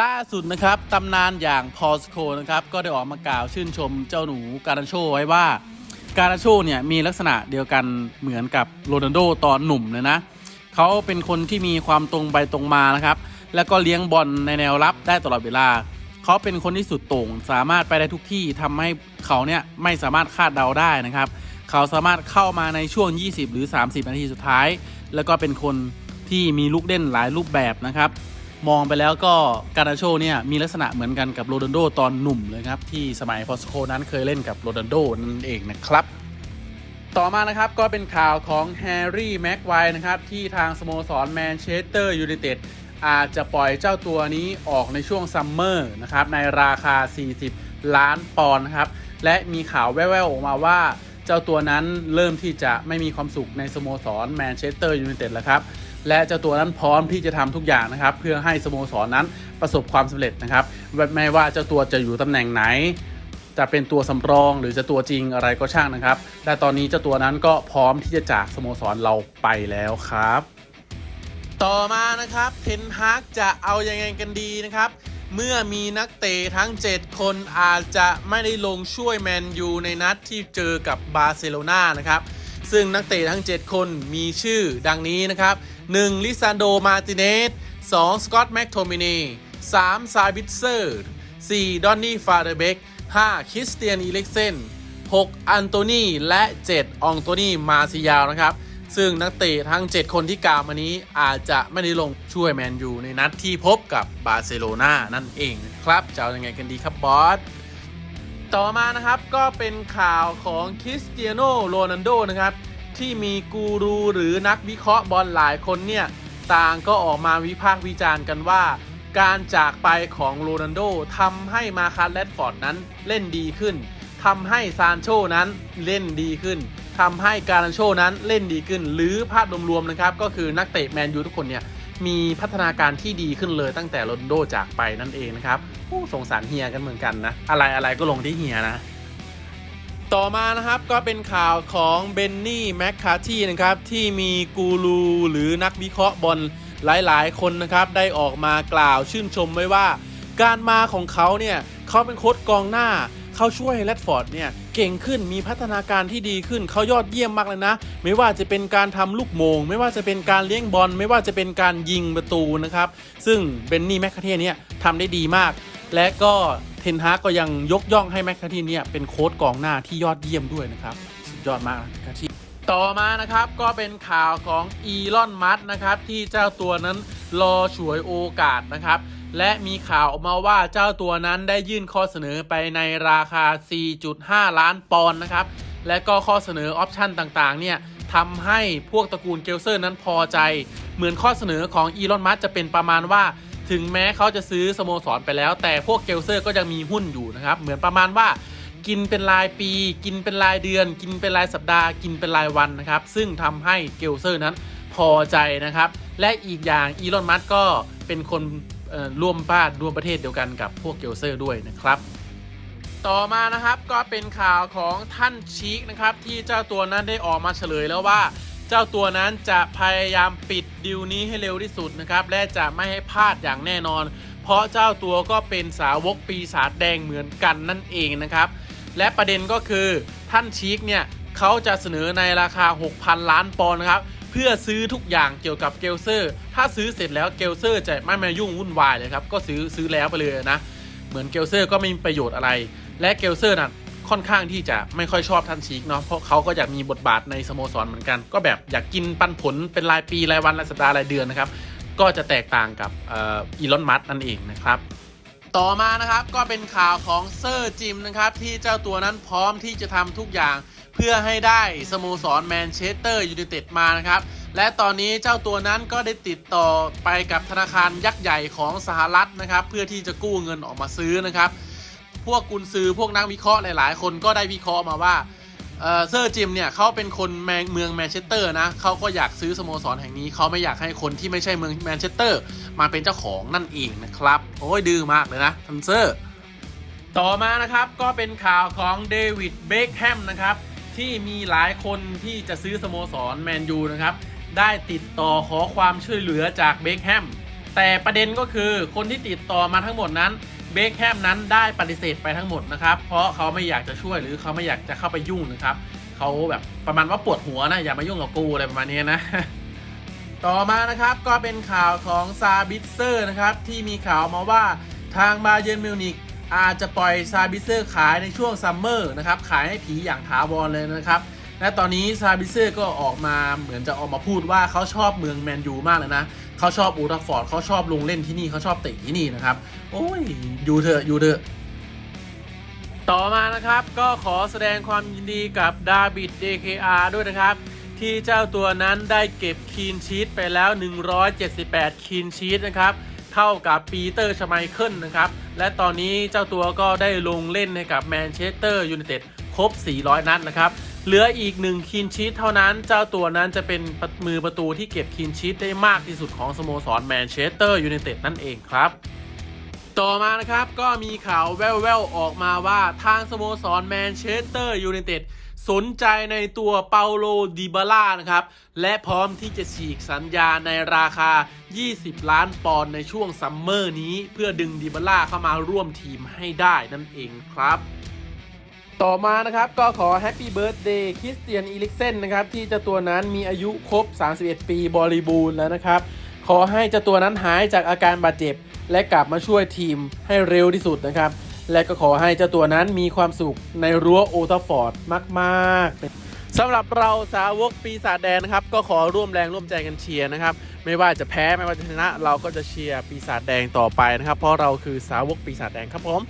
ล่าสุดนะครับตำนานอย่างพอสโคนะครับก็ได้ออกมากล่าวชื่นชมเจ้าหนูการาโชไว้ว่าการาโชเนี่ยมีลักษณะเดียวกันเหมือนกับโรนัลโดตอนหนุ่มเลยนะเขาเป็นคนที่มีความตรงไปตรงมานะครับแล้วก็เลี้ยงบอลในแนวรับได้ตลอดเวลา เขาเป็นคนที่สุดโต่งสามารถไปได้ทุกที่ทำให้เขาเนี่ยไม่สามารถคาดเดาได้นะครับ เขาสามารถเข้ามาในช่วง 20 หรือ 30 นาทีสุดท้าย แล้วก็เป็นคนที่มีลูกเล่นหลายรูปแบบนะครับ มองไปแล้วก็การาโชเนี่ยมีลักษณะเหมือนกันกับโรนัลโดตอนหนุ่มเลยครับ ที่สมัยพอสโคนั้นเคยเล่นกับโรนัลโดนั่นเองนะครับ ต่อมานะครับก็เป็นข่าวของแฮร์รี่แม็กไวนะครับที่ทางสโมสรแมนเชสเตอร์ยูไนเต็ดอาจจะปล่อยเจ้าตัวนี้ออกในช่วงซัมเมอร์นะครับในราคา 40 ล้านปอนด์นะครับและมีข่าวแว่วๆออกมาว่า เจ้าตัวนั้นเริ่มที่จะไม่มีความสุขในสโมสรแมนเชสเตอร์ยูไนเต็ดแล้วครับ และเจ้าตัวนั้นพร้อมที่จะทำทุกอย่างนะครับ เพื่อให้สโมสรนั้นประสบความสำเร็จนะครับไม่ว่าเจ้าตัวจะอยู่ตำแหน่งไหน จะเป็นตัวสำรองหรือจะตัวจริงอะไรก็ช่างนะครับแต่ตอนนี้เจ้าตัวนั้นก็พร้อมที่จะจากสโมสรเราไปแล้วครับต่อมานะครับ เทนฮากจะเอายังไงกันดีนะครับ เมื่อมีนักเตะทั้ง 7 คนอาจจะไม่ได้ลงช่วยแมนยูในนัดที่เจอกับบาร์เซโลนานะครับ ซึ่งนักเตะทั้ง 7 คนมีชื่อดังนี้นะครับ 1. ลิซานโด มาติเนส 2. สกอตแม็กโทมินี 3. ซาบิทเซอร์ 4. ดอนนี่ ฟาเดเบก 5. คริสเตียน อีเล็กเซน 6. อันโตนีและ 7. อองโตนี มาซิยาว นะครับ ซึ่งนักเตะทั้ง 7 คนที่กล่าวมานี้อาจจะไม่ได้ลงช่วยแมนยูในนัดที่พบกับบาร์เซโลนานั่นเองครับจะเอายังไงกันดีครับบอสต่อมานะครับก็เป็นข่าวของคริสเตียโนโรนัลโดนะครับ ที่มีกูรูหรือนักวิเคราะห์บอลหลายคนเนี่ยต่างก็ออกมาวิพากษ์วิจารณ์กันว่า การจากไปของโรนัลโดทำให้มาคัสแรดฟอร์ดนั้นเล่นดีขึ้นทำให้ซานโชนั้นเล่นดีขึ้นทำให้การันโชนั้นเล่นดีขึ้น หรือภาพรวมๆนะครับ ก็คือนักเตะแมนยูทุกคนเนี่ยมีพัฒนาการที่ดีขึ้นเลยตั้งแต่โรนัลโดจากไปนั่นเองนะครับโอ้สงสารเฮียกันเหมือนกันนะ อะไรอะไรก็ลงที่เฮียนะ ต่อมานะครับก็เป็นข่าวของเบนนี่แมคคาที่นะครับที่มีกูรูหรือนักวิเคราะห์บอลหลายๆ คนนะครับได้ออกมากล่าวชื่นชมไว้ว่า การมาของเขาเนี่ยเขาเป็นโค้ชกองหน้าเขาช่วยให้แรดฟอร์ดเนี่ยเก่งขึ้นมีพัฒนาการที่ดีขึ้นเขายอดเยี่ยมมากเลยนะ ไม่ว่าจะเป็นการทำลูกโมง ไม่ว่าจะเป็นการเลี้ยงบอล ไม่ว่าจะเป็นการยิงประตูนะครับ ซึ่งเบนนี่แมคคาเทียเนี่ยทำได้ดีมาก และก็ ทนฮากก็ยังยกย่องให้แมคคาทีเนี่ยเป็นโค้ชกองหน้าที่ยอดเยี่ยมด้วยนะครับ สุดยอดมากแมคคาทีต่อมานะครับก็เป็นข่าวของอีลอนมัสนะครับที่เจ้าตัวนั้นรอฉวยโอกาสนะครับ และมีข่าวออกมาว่าเจ้าตัวนั้นได้ยื่นข้อเสนอไปในราคา 4.5 ล้านปอนด์นะครับ และก็ข้อเสนอออปชันต่างๆเนี่ยทำให้พวกตระกูลเกลเซอร์นั้นพอใจ เหมือนข้อเสนอของอีลอนมัสจะเป็นประมาณว่า ถึงแม้เขาจะซื้อสโมสรไปแล้ว แต่พวกเกลเซอร์ก็ยังมีหุ้นอยู่นะครับ เหมือนประมาณว่ากินเป็นรายปี กินเป็นรายเดือน กินเป็นรายสัปดาห์ กินเป็นรายวันนะครับ ซึ่งทำให้เกลเซอร์นั้นพอใจนะครับ และอีกอย่างอีลอนมัสก็เป็นคนร่วมบ้านร่วมประเทศเดียวกันกับพวกเกลเซอร์ด้วยนะครับต่อมานะครับก็เป็นข่าวของท่านชีคนะครับที่เจ้าตัวนั้นได้ออกมาเฉลยแล้วว่า เจ้าตัวนั้นจะพยายามปิดดิวนี้ให้เร็วที่สุดนะครับ และจะไม่ให้พลาดอย่างแน่นอน เพราะเจ้าตัวก็เป็นสาวกปีศาจแดงเหมือนกันนั่นเองนะครับ และประเด็นก็คือท่านชีคเนี่ยเขาจะเสนอในราคา 6,000 ล้านปอนด์นะครับ เพื่อซื้อทุกอย่างเกี่ยวกับเกลเซอร์ ถ้าซื้อเสร็จแล้วเกลเซอร์จะไม่มายุ่งวุ่นวายเลยครับ ก็ซื้อซื้อแล้วไปเลยนะ เหมือนเกลเซอร์ก็ไม่มีประโยชน์อะไร และเกลเซอร์น่ะ ค่อนข้างที่จะไม่ค่อยชอบท่านชีกเนาะเพราะเขาก็อยากมีบทบาทในสโมสรเหมือนกัน ก็แบบอยากกินปันผลเป็นรายปีรายวันรายสัปดาห์รายเดือนนะครับก็จะแตกต่างกับอีลอนมัสนั่นเองนะครับต่อมานะครับก็เป็นข่าวของเซอร์จิมนะครับที่เจ้าตัวนั้นพร้อมที่จะทำทุกอย่างเพื่อให้ได้สโมสรแมนเชสเตอร์ยูไนเต็ดมานะครับและตอนนี้เจ้าตัวนั้นก็ได้ติดต่อไปกับธนาคารยักษ์ใหญ่ของสหรัฐนะครับ เพื่อที่จะกู้เงินออกมาซื้อนะครับ พวกกุนซือพวกนักวิเคราะห์หลาย ๆ คนก็ได้วิเคราะห์มาว่าเซอร์จิมเนี่ยเขาเป็นคนแมงเมืองแมนเชสเตอร์นะเขาก็อยากซื้อสโมสรแห่งนี้เขาไม่อยากให้คนที่ไม่ใช่เมืองแมนเชสเตอร์มาเป็นเจ้าของนั่นเองนะครับโอ้ยดื้อมากเลยนะทันเซอร์ต่อมานะครับก็เป็นข่าวของเดวิดเบคแฮมนะครับที่มีหลายคนที่จะซื้อสโมสรแมนยูนะครับได้ติดต่อขอความช่วยเหลือจากเบคแฮมแต่ประเด็นก็คือคนที่ติดต่อมาทั้งหมดนั้น เบคแฮมนั้นได้ปฏิเสธไปทั้งหมดนะครับ เพราะเขาไม่อยากจะช่วยหรือเขาไม่อยากจะเข้าไปยุ่งนะครับเขาแบบประมาณว่าปวดหัวนะอย่ามายุ่งกับกูอะไรประมาณนี้นะ ต่อมานะครับก็เป็นข่าวของซาบิเซอร์นะครับที่มีข่าวมาว่าทางบาเยร์นมิวนิกอาจจะปล่อยซาบิเซอร์ขายในช่วงซัมเมอร์นะครับขายให้ผีอย่างถาวรเลยนะครับ และตอนนี้ซาบิเซอร์ก็ออกมาเหมือนจะออกมาพูดว่าเขาชอบเมืองแมนยูมากเลยนะ เขาชอบอูราฟอร์ดเขาชอบลงเล่นที่นี่เขาชอบเตะที่นี่นะครับ โอ้ยอยู่เถอะอยู่เถอะต่อมานะครับก็ขอแสดงความยินดีกับดาบิด DKR ด้วยนะครับ ที่เจ้าตัวนั้นได้เก็บคีนชีตไปแล้ว 178 คีนชีตนะครับ เท่ากับปีเตอร์ชไมเคิลนะครับ และตอนนี้เจ้าตัวก็ได้ลงเล่นให้กับแมนเชสเตอร์ยูไนเต็ดครบ 400 นัดนะครับ เหลืออีก1คีนชีตเท่านั้น เจ้าตัวนั้นจะเป็นมือประตูที่เก็บคีนชีตได้มากที่สุดของสโมสรแมนเชสเตอร์ยูไนเต็ดนั่นเองครับ ต่อมานะครับก็มีข่าวแว่วๆออกมาว่าทางสโมสรแมนเชสเตอร์ยูไนเต็ดสนใจในตัวเปาโลดิบาล่านะครับ และพร้อมที่จะฉีกสัญญาในราคา 20 ล้านปอนด์ในช่วงซัมเมอร์นี้ เพื่อดึงดิบาล่าเข้ามาร่วมทีมให้ได้นั่นเองครับ ต่อมานะครับก็ขอแฮปปี้เบิร์ดเดย์คริสเตียนอีลิกเซนนะครับที่เจ้าตัวนั้นมีอายุครบ 31 ปีบริบูรณ์แล้วนะครับ ขอให้เจ้าตัวนั้นหายจากอาการบาดเจ็บ และกลับมาช่วยทีมให้เร็วที่สุดนะครับ และก็ขอให้เจ้าตัวนั้นมีความสุขในรั้วโอทาฟอร์ดมากๆสำหรับเราสาวกปีศาจแดงนะครับ ก็ขอร่วมแรงร่วมใจกันเชียร์นะครับ ไม่ว่าจะแพ้ไม่ว่าจะชนะ เราก็จะเชียร์ปีศาจแดงต่อไปนะครับ เพราะเราคือสาวกปีศาจแดงครับผม